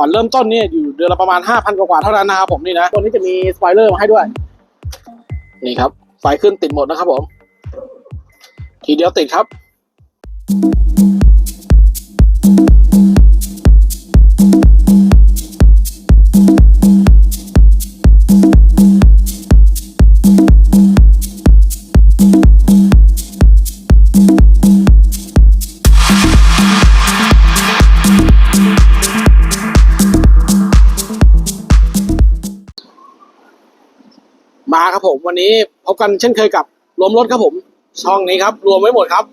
ผ่อนเริ่มต้นเนี่ยอยู่เดือนละประมาณห้าพันกว่าเท่านั้นนะครับผมนี่นะตัวนี้จะมีสปอยเลอร์มาให้ด้วย นี่ครับ ไฟขึ้นติดหมดนะครับผม ทีเดียวติดครับ มาครับผมวันนี้พบกันเช่นเคยกับรวมรถครับผม ช่องนี้ครับ รวมไว้หมดครับ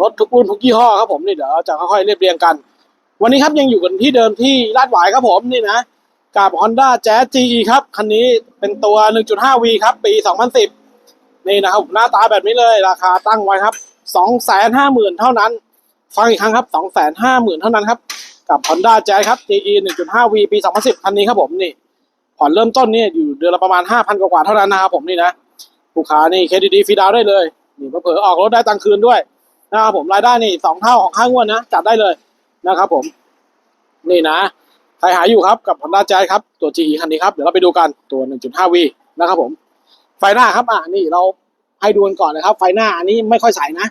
รถทุกรุ่นทุกยี่ห้อครับผมนี่เดี๋ยวจะค่อยๆเรียบเรียงกัน วันนี้ครับยังอยู่กันที่เดิมที่ลาดหวายครับผมนี่นะกับ Honda Jazz GE ครับคันนี้เป็นตัว 1.5V ครับ ปี 2010 นี่นะครับหน้าตาแบบนี้เลยราคาตั้งไว้ครับ 250,000 เท่านั้น ฟังอีกครั้งครับ 250,000 เท่านั้นครับ กับ Honda Jazz ครับ GE 1.5V ปี 2010 คันนี้ครับผมนี่ ผ่อนเริ่มต้นนี่อยู่เดือนละประมาณห้าพันกว่าเท่านั้นนะครับผมนี่นะลูกค้านี่เครดิตดีฟรีดาวได้เลยนี่เผลอออกรถได้ตังค์คืนด้วยนะครับผมรายได้นี่สองเท่าของค่างวดนะจัดได้เลยนะครับผม นี่นะใครหาอยู่ครับกับ Honda Jazz ครับ ตัว GE คันนี้ครับ เดี๋ยวเราไปดูกันตัว 1.5V นะครับผม ไฟหน้าครับ อะ นี่เราให้ดูกันก่อนนะครับ ไฟหน้าอันนี้ไม่ค่อยใสนะ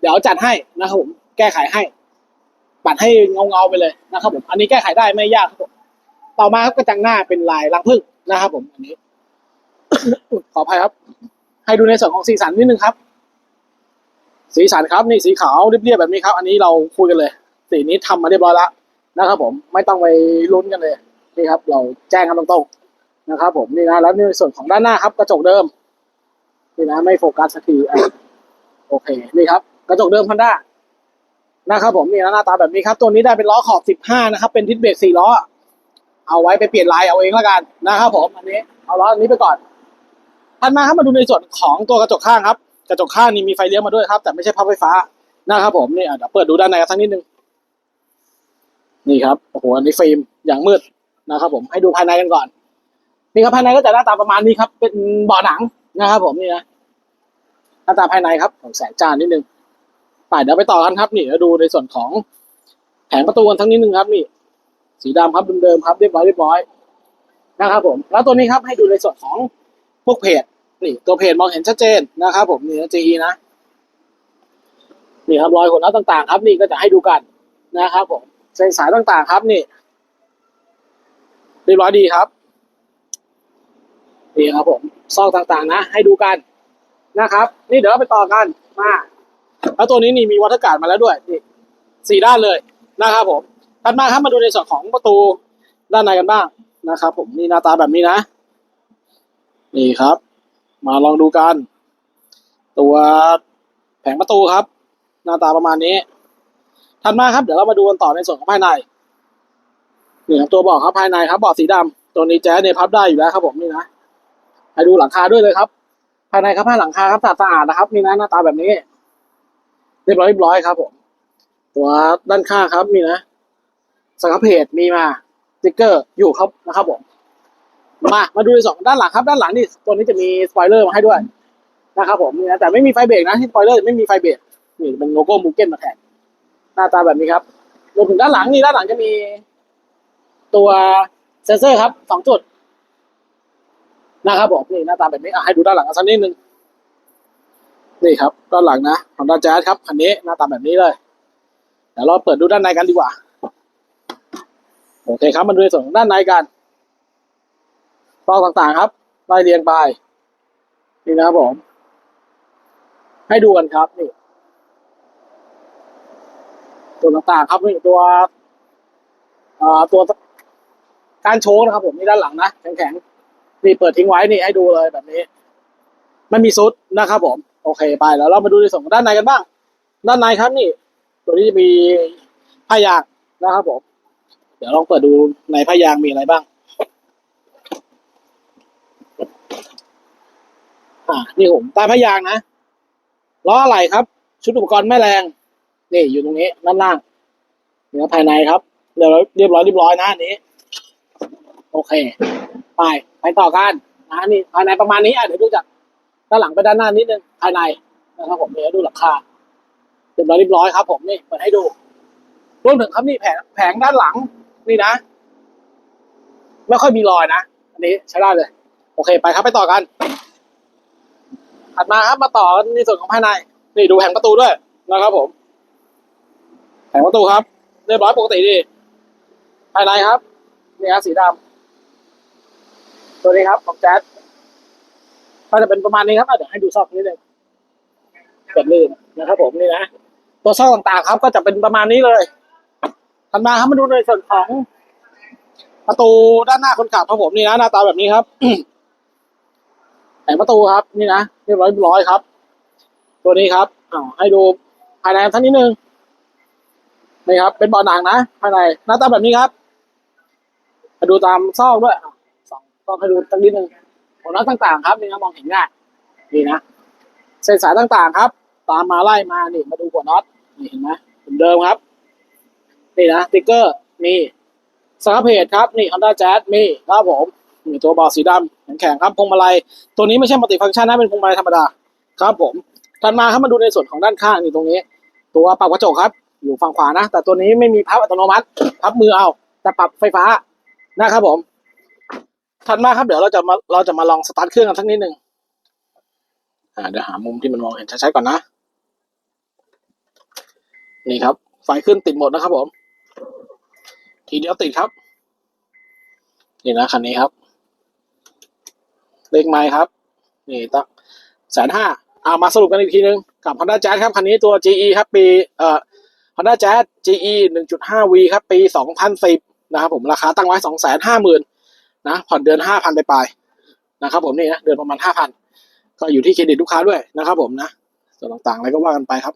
เดี๋ยวจัดให้นะครับผม แก้ไขให้ ปัดให้เงาๆไปเลยนะครับผม อันนี้แก้ไขได้ไม่ยากครับผม ต่อมาครับกระจังหน้าเป็นลายรังผึ้งนะครับ ผมอันนี้ ขออภัยครับ ให้ดูในส่วนของสีสันนิดนึงครับ สีสันครับนี่สีขาวเรียบๆแบบนี้ครับ อันนี้เราคุยกันเลย สีนี้ทำมาเรียบร้อยแล้วนะครับผมไม่ต้องไปลุ้นกันเลยนี่ครับ เราแจ้งกันตรงๆนะครับ ผมนี่นะแล้วในส่วนของด้านหน้าครับ กระจกเดิมนี่นะไม่โฟกัสสักทีอะโอเคนี่ครับ กระจกเดิมพันด้านะครับผมนี่นะหน้าตาแบบนี้ครับ ตัวนี้ได้เป็นล้อขอบ 15 นะครับ เป็นทิศเบรก4ล้อ เอาไว้ไปเปลี่ยนลายเอาเองแล้วกันนะครับผมอันนี้เอาล้ออันนี้ไปก่อนถัดมาครับมาดูในส่วนของตัวกระจกข้างครับ กระจกข้างนี่มีไฟเลี้ยวมาด้วยครับ แต่ไม่ใช่พับไฟฟ้านะครับผมนี่เดี๋ยวเปิดดูด้านในกันสักนิดนึงนี่ครับโอ้โหอันนี้ฟิล์มอย่างมืดนะครับ ผมให้ดูภายในกันก่อน นี่ครับภายในก็จะหน้าตาประมาณนี้ครับ เป็นเบาะหนังนะครับ ผมนี่นะหน้าตาภายในครับของแสงจานนิดนึงไปเดี๋ยวไปต่อกันครับ นี่เดี๋ยวดูในส่วนของแผงประตูกันทั้งนิดนึงครับนี่ สีดำครับเดิมๆครับเรียบร้อยเรียบร้อยนะครับผม แล้วตัวนี้ครับให้ดูในส่วนของพวกเพจนี่ตัวเพจมองเห็นชัดเจนนะครับ ผมนี่ GE นะนี่ครับรอยขนน็อตต่างๆ ครับ นี่ก็จะให้ดูกันนะครับ ผมเส้นสายต่างๆ ครับนี่เรียบร้อยดีครับนี่ครับผมซอกต่างๆ นะ ให้ดูกันนะครับ นี่เดี๋ยวเราไปต่อกันมาแล้วตัวนี้นี่มีวัฒการดมาแล้วด้วยนี่สี่ด้านเลยนะครับผม ถัดมาครับมาดูในส่วนของประตูด้านในกันบ้างนะครับ ผมนี่หน้าตาแบบนี้นะ นี่ครับ มาลองดูกัน ตัวแผงประตูครับ หน้าตาประมาณนี้ ถัดมาครับเดี๋ยวเรามาดูกันต่อในส่วนของภายในนี่ครับตัวเบาะครับภายในครับเบาะสีดำตัวนี้แจ๊สเนี่ยพับได้อยู่แล้วครับ ผมนี่นะให้ดูหลังคาด้วยเลยครับ ภายในครับผ้าหลังคาครับสะอาดๆนะครับนี่นะหน้าตาแบบนี้ เรียบร้อยเรียบร้อยครับ ผม ตัวด้านข้างครับมีนะ สครับเพจมีมาสติ๊กเกอร์อยู่ครับนะครับผมมามาดูในสองด้านหลังครับ ด้านหลังนี่ตัวนี้จะมีสปอยเลอร์มาให้ด้วยนะครับผมนี่นะแต่ไม่มีไฟเบรกนะที่สปอยเลอร์ไม่มีไฟเบรกนี่เป็นโลโก้มูเก้นมาแทนหน้าตาแบบนี้ครับรวมถึงด้านหลังนี่ด้านหลังจะมีตัวเซนเซอร์ครับสองจุดนะครับผมนี่หน้าตาแบบนี้อะให้ดูด้านหลังกันสักนิดนึงนี่ครับด้านหลังนะของด้านแจ๊สครับคันนี้หน้าตาแบบนี้เลยเดี๋ยวเราเปิดดูด้านในกันดีกว่า โอเคครับมาดูในส่วนของด้านในกันซองต่างๆครับไล่เรียงไปนี่นะครับผม ให้ดูกันครับนี่ตัวต่างๆ ครับนี่ตัวตัวการโชว์นะครับ ผมนี่ด้านหลังนะแข็งๆนี่เปิดทิ้งไว้นี่ให้ดูเลยแบบนี้ไม่มีซุดนะครับ ผม โอเคไปแล้วเรามาดูในส่วนของด้านในกันบ้าง ด้านในครับนี่ ตัวนี้จะมีผ้ายางนะครับผม เดี๋ยวลองเปิดดูในผ้ายางมีอะไรบ้าง อ่า นี่ผมใต้ผ้ายางนะล้ออะไรครับ ชุดอุปกรณ์แม่แรง นี่อยู่ตรงนี้ด้านล่างเนื้อภายในครับเดี๋ยวเรียบร้อยเรียบร้อยนะอันนี้ โอเค ไปไปต่อกันนะนี่ภายในประมาณนี้อะเดี๋ยวดูจากด้านหลังไปด้านหน้านิดนึงภายในนะครับผมเดี๋ยวดูหลังคาเรียบร้อยเรียบร้อยครับ ผมนี่เปิดให้ดูรวมถึงครับนี่แผงแผงด้านหลัง นี่นะ ไม่ค่อยมีรอยนะ อันนี้ใช้ได้เลย โอเค ไปครับไปต่อกันถัดมาครับมาต่อกันในส่วนของภายใน นี่ดูแผงประตูด้วยนะครับผม แผงประตูครับ เรียบร้อยปกติดี ภายในครับ นี่ครับสีดำตัวนี้ครับของแจ๊สก็จะเป็นประมาณนี้ครับเดี๋ยวให้ดูซอกนิดนึงเกิดลื่นนะครับผมนี่นะ ตัวซอกต่างๆครับ ก็จะเป็นประมาณนี้เลย ถัดมาครับมาดูในส่วนของประตูด้านหน้าคนขับครับผมนี่นะหน้าตาแบบนี้ครับแผงประตูครับ นี่นะเรียบร้อยร้อยครับ ตัวนี้ครับอ้าวให้ดูภายในทั้งนิดนึงนี่ครับ เป็นเบาะหนังนะภายในหน้าตาแบบนี้ครับมาดูตามซอกด้วยสองซอกให้ดูตั้งนิดนึงหัวน็อตต่างๆ ครับนี่นะมองเห็นง่ายนี่นะเส้นสายต่างๆครับ ตามมาไล่มานี่มาดูหัวน็อตนี่เห็นไหมเหมือนเดิมครับ นี่นะติ๊กเกอร์นี่สครับเพจครับนี่ Honda Jazz มีครับผมมีตัวเบาะสีดำแข็งๆครับพวงมาลัย ตัวนี้ไม่ใช่มัลติฟังก์ชันนะเป็นพวงมาลัยธรรมดาครับผมถัดมาครับมาดูในส่วนของด้านข้างนี่ตรงนี้ ตัวปรับกระจกครับ อยู่ฝั่งขวานะ แต่ตัวนี้ไม่มีพับอัตโนมัติ พับมือเอา แต่ปรับไฟฟ้านะครับผม ถัดมาครับเดี๋ยวเราจะมาเราจะมาลองสตาร์ทเครื่องกันสักนิดหนึ่งอ่าเดี๋ยวหามุมที่มันมองเห็นชัดๆก่อนนะ นี่ครับ ไฟขึ้นติดหมดนะครับผม ทีเดียวติดครับ นี่นะคันนี้ครับ เลขไม้ครับ นี่ตั้งแสนห้าอ่ามาสรุปกันอีกทีนึง กับ Honda Jazz ครับ คันนี้ตัว GE ครับ ปีเอ่อ Honda Jazz GE 1.5V ครับ ปี 2010 นะครับผมราคาตั้งไว้ 250,000นะผ่อนเดือน 5,000 ไปปลายนะครับผมนี่นะเดือนประมาณ 5,000 ก็อยู่ที่เครดิตลูกค้าด้วยนะครับผมนะส่วนต่างๆอะไรก็ว่ากันไปครับ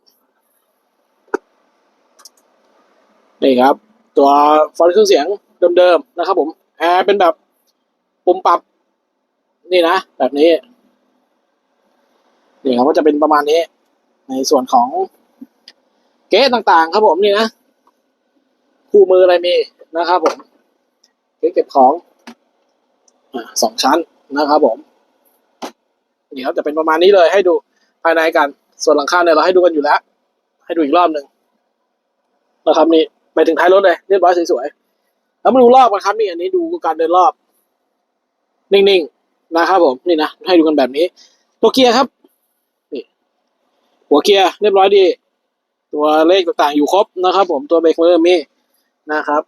นี่ครับ ตัวฟอนต์เครื่องเสียงเดิมๆนะครับผมแอร์เป็นแบบปุ่มปรับ นี่นะ แบบนี้นี่ครับก็จะเป็นประมาณนี้ ในส่วนของเก๊ต่างๆ ครับผมนี่นะคู่มืออะไรมีนะครับผมเก๊เก็บของอสองชั้นนะครับผมนี่ครับจะเป็นประมาณนี้เลยให้ดูภายในกัน ส่วนหลังคาเนี่ยเราให้ดูกันอยู่แล้ว ให้ดูอีกรอบหนึ่งนะครับนี่ ไปถึงท้ายรถเลยเรียบร้อยสวยๆแล้วมาดูรอบกันครับนี่อันนี้ดูการเดินรอบ นิ่งๆนะครับผมนี่นะให้ดูกันแบบนี้ ตัวเกียร์ครับนี่หัวเกียร์เรียบร้อยดี ตัวเลขต่างๆอยู่ครบนะครับ ผมตัวเบรกมือมีนะครับ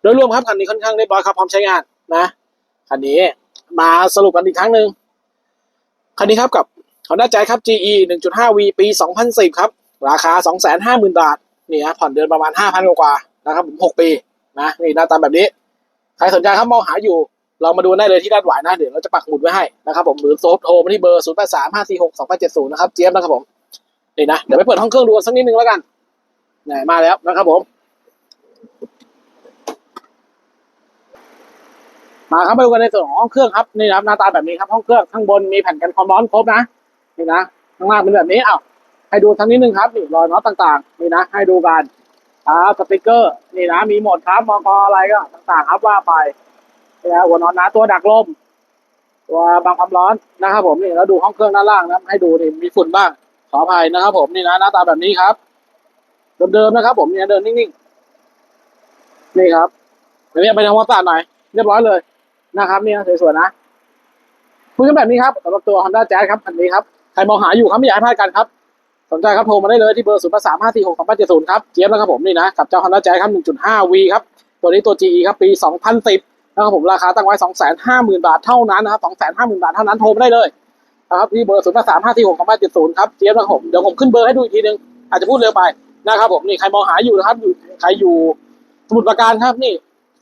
โดยรวมครับคันนี้ค่อนข้างเรียบร้อยครับพร้อมใช้งานนะคันนี้มาสรุปกันอีกครั้งหนึ่งคันนี้ครับกับ Honda Jazz ครับ GE 1.5V ปี 2010 ครับ ราคา 250,000 บาท นี่ฮะผ่อนเดือนประมาณ5,000กว่าๆนะครับผม6ปีนะนี่หน้าตาแบบนี้ ใครสนใจครับมองหาอยู่เรามาดูได้เลยที่ด้านหวายนะเดี๋ยวเราจะปักหมุดไว้ให้นะครับผมหรือโซฟโทรมาที่เบอร์0 8 3 5 4 6 2 8 7 0นย์นะครับเจี๊ยบนะครับผมนี่นะเดี๋ยวไปเปิดห้องเครื่องดูกันสักนิดนึงแล้วกันนี่มาแล้วนะครับผม มาครับมาดูกันในส่วนของห้องเครื่องครับนี่นะครับหน้าตาแบบนี้ครับห้องเครื่องข้างบนมีแผ่นกันความร้อนครบนะนี่นะข้างล่างเป็นแบบนี้อ้าว ให้ดูทั้งนิดนึงครับนี่รอยน็อตต่างๆนี่นะให้ดูกันครับสติกเกอร์นี่นะมีหมดครับมอกอะไรก็ต่างๆครับว่าไปนี่นะหัวน็อตนะตัวดักลมตัวบางความร้อนนะครับผมนี่แล้วดูห้องเครื่องด้านล่างนะให้ดูนี่มีฝุ่นบ้างขออภัยนะครับผมนี่นะหน้าตาแบบนี้ครับเดิมๆนะครับ ผมเนี่ยเดินนิ่งๆนี่ครับเดี๋ยวนี้ไปทำความสะอาดหน่อยเรียบร้อยเลยนะครับนี่นะสวยๆนะคุยกันแบบนี้ครับสำหรับตัว Honda Jazz ครับคันนี้ครับใครมองหาอยู่ครับไม่อยากให้พลาดกันครับ สนใจครับโทรมาได้เลยที่เบอร์0 3 5 4 6 2 8 7 0ครับเจี๊ยบนะครับผมนี่นะกับเจ้า Honda Jazz ครับ 1.5V ครับตัวนี้ตัว GE ครับปี2010นสิบนะครับผมราคาตั้งไว้250,000บาทเท่านั้นนะครับ250,000บาทเท่านั้นโทรมาได้เลยนะครับที่เบอร์0 3 5 4 6 2 8 7 0ครับเจี๊ยบนะครับผมเดี๋ยวผมขึ้นเบอร์ให้ดูอีกทีนึงอาจจะพูดเร็วไปนะครับผมนี่ใครมองหาอยู่นะครับอยู่ใครอยู่สมุทรปราการครับนี่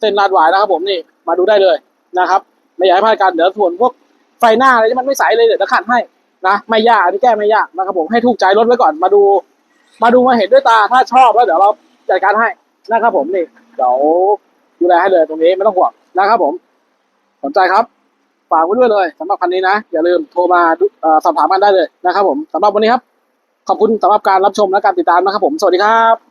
เส้นลาดหวายนะครับผมนี่มาดูได้เลยนะครับ ไม่อยากให้พลาดกันเดี๋ยวส่วนพวกไฟหน้าอะไรที่มันไม่ใสเลยเดี๋ยวจะขัดให้ นะไม่ยากอันนี้แก้ไม่ยากนะครับผมให้ถูกใจรถไว้ก่อนมาดู มาดูมาเห็นด้วยตาถ้าชอบแล้วเดี๋ยวเราจัดการให้นะครับผมนี่เดี๋ยวดูแลให้เลยตรงนี้ไม่ต้องห่วงนะครับผม สนใจครับฝากไว้ด้วยเลยสำหรับคันนี้นะ อย่าลืมโทรมาสอบถามกันได้เลยนะครับผมสำหรับวันนี้ครับ ขอบคุณสำหรับการรับชมและการติดตามนะครับผม สวัสดีครับ